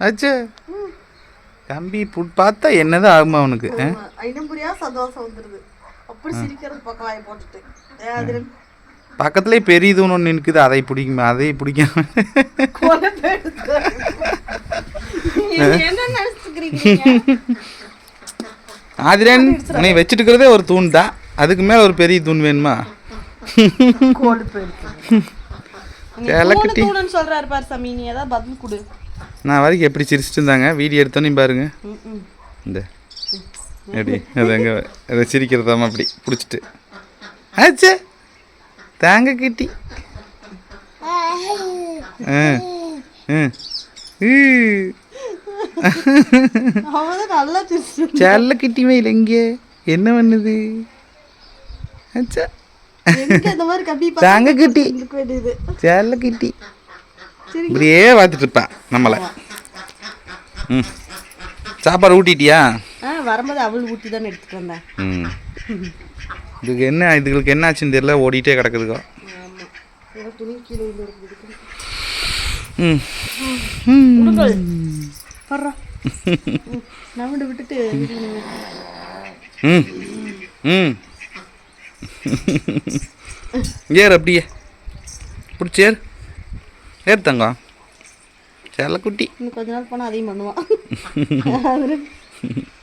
ஆச்சு தம்பி புட் பார்த்தா என்னதான் ஆகுமா அவனுக்கு ஆ? ஐனம் புரியா சந்தோஷம் வந்துருது. அப்படி சிரிக்கிறது பக்கம் போட்டுட்டு. ஏன் அது பக்கத்துலேயே பெரியதுன்னு ஒன்று நிற்குது அதை பிடிக்குமா அதை பிடிக்காம. ஆதிரன் நீ வச்சுட்டு இருக்கிறதே ஒரு தூண் தான் அதுக்கு மேலே ஒரு பெரிய தூண் வேணுமா? சொல்றாரு பாரு சாமி. நீ ஏதாவது பதில் கொடு. நான் வரைக்கும் எப்படி சிரிச்சிட்டு இருந்தாங்க வீடியோ எடுத்தோன்னே பாருங்க. இந்த. எப்படி? அது எங்கே அதை சிரிக்கிறதாம அப்படி பிடிச்சிட்டு. ஆச்சே தாங்க கிட்டி. செல்ல கிட்டி மயில் எங்கே? என்ன பண்ணுது? ஆச்சா தாங்க கிட்டி. செல்ல கிட்டி. இப்படியே பார்த்துட்டு இருப்பான் நம்மளை. ம். சாப்பாடு ஊட்டிட்டியா? ஆ வரும்போது அவள் ஊட்டி தானே எடுத்துட்டு வந்தேன். ம். இதுக்கு என்ன இதுகளுக்கு என்ன ஆச்சுன்னு தெரியல ஓடிட்டே கிடக்குதுக்கோ. ம். விட்டுட்டு. ம். ம். ஏறு அப்படியே. பிடிச்சி ஏறு தங்கம் செல்லக்குட்டி இன்னும் கொஞ்ச நாள் போனால் அதையும் பண்ணுவான்.